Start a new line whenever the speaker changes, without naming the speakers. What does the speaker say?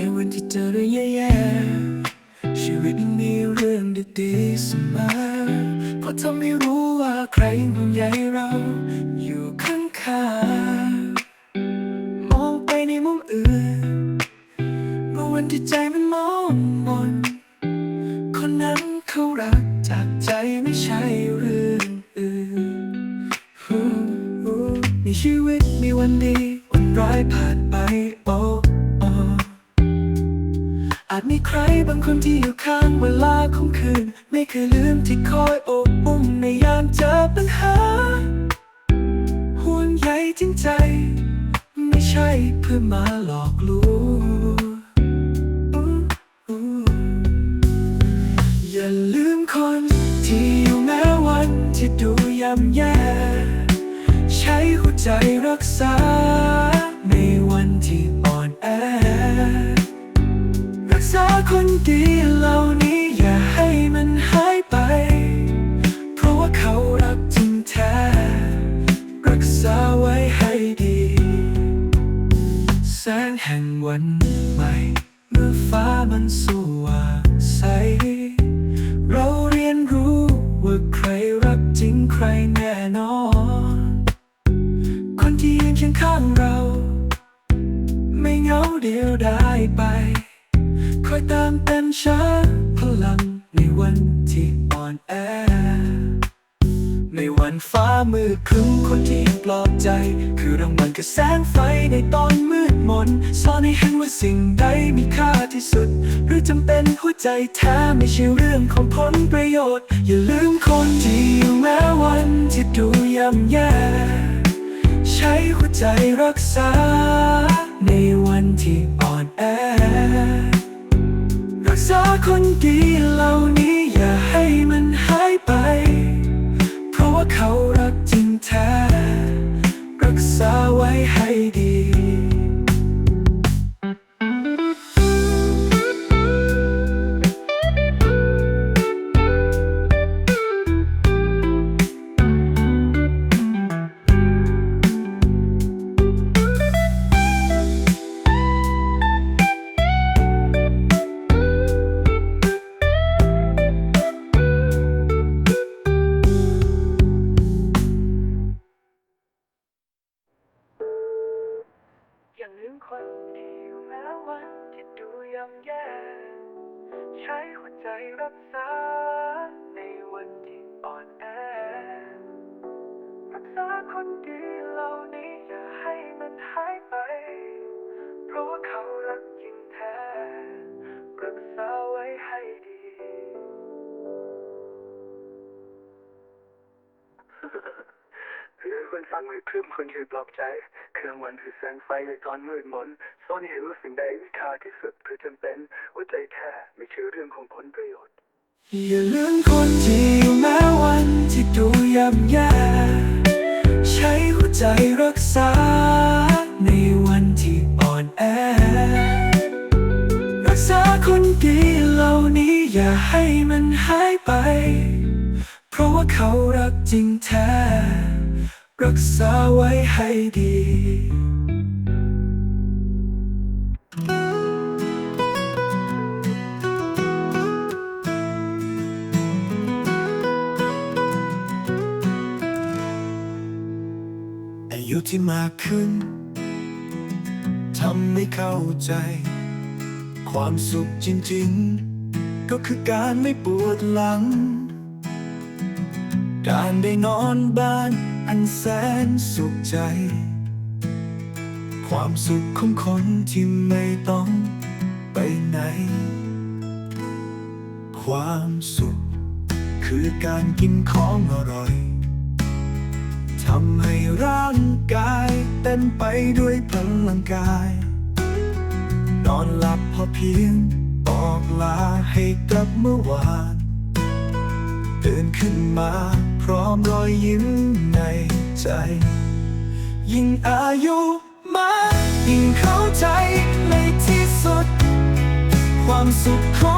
ในวันที่เจอเรื่องแย่ๆชีวิตมีเรื่องดีๆเสมอเพราะทำให้รู้ว่าใครห่วใยเราอยู่ข้างข้ามองไปในมุมอื่นเมื่อวันที่ใจมันมองมนคนนั้นเขารักจากใจไม่ใช่เรื่องอื่นมีชีวิตมีวันดีวันร้ายผ่าน บางคนที่อยู่ข้างเวลาของคืน ไม่เคยลืมที่คอยโอบอุ้มในยามเจอปัญหา ห่วงใยจริงใจ ไม่ใช่เพื่อมาหลอกลวงอย่าลืมคนที่อยู่แม้วันที่ดูย่ำแย่ ใช้หัวใจรักษา ใหม่ เมื่อฟ้ามันสว่างใส เราเรียนรู้ว่าใครรักจริงใครแน่นอน คนที่ยืนเคียงข้างเรา ไม่เหงาเดียวดายไป คอยตามเต็มฉันพลัง มืดครึ้มคนที่ปลอบใจ คือรางวัลกับแสงไฟในตอนมืดมนสอนให้เห็นว่าสิ่งใดมีค่าที่สุด หรือจำเป็นหัวใจแท้ไม่ใช่เรื่องของผลประโยชน์ อย่าลืมคนที่อยู่แม้วันที่ดูย่ำแย่ใช้หัวใจรักษา ในวันที่อ่อนแอ รักษาคนดีเหล่านี้อย่าให้มันห ให้ดี คนที่แม้วันที่ดูย่ำแย่ ใช้หัวใจรักษา ในวันที่อ่อนแอ รักษาคนดีเหล่านี้อย่าให้มันหายไป เพราะว่าเขารักจริงแท้ คนฟังไม่พรึ้มคนคือปลอบใจ เครื่องวันคือแสงไฟในตอนมืดมนซ่อนให้เห็นว่าสิ่งใดมีค่าที่สุดเพื่อจำเป็นว่าใจแท้ไม่ใช่เรื่องของผลประโยชน์ อย่าลืมคนที่อยู่แม้วันที่ดูย่ำแย่ใช้หัวใจรักษา ในวันที่อ่อนแอ รักษาคนดีเหล่านี้อย่าให้มันหายไป เพราะว่าเขารักจริงแท้ รักษาไว้ให้ดีอายุที่มากขึ้นทำให้เข้าใจ ความสุขจริงๆ ก็คือการไม่ปวดหลัง การได้นอนบ้านอันแสนสุขใจ ความสุขของคนที่ไม่ต้องไปไหน ความสุขคือการกินของอร่อยทำให้ร่างกายเต้นไปด้วยพลังกาย นอนหลับพอเพียงบอกลาให้กับเมื่อวาน ตื่นขึ้นมา พร้อมรอยยิ้มในใจ ยิ่งอายุมากยิ่งเข้าใจในที่สุด ความสุขของ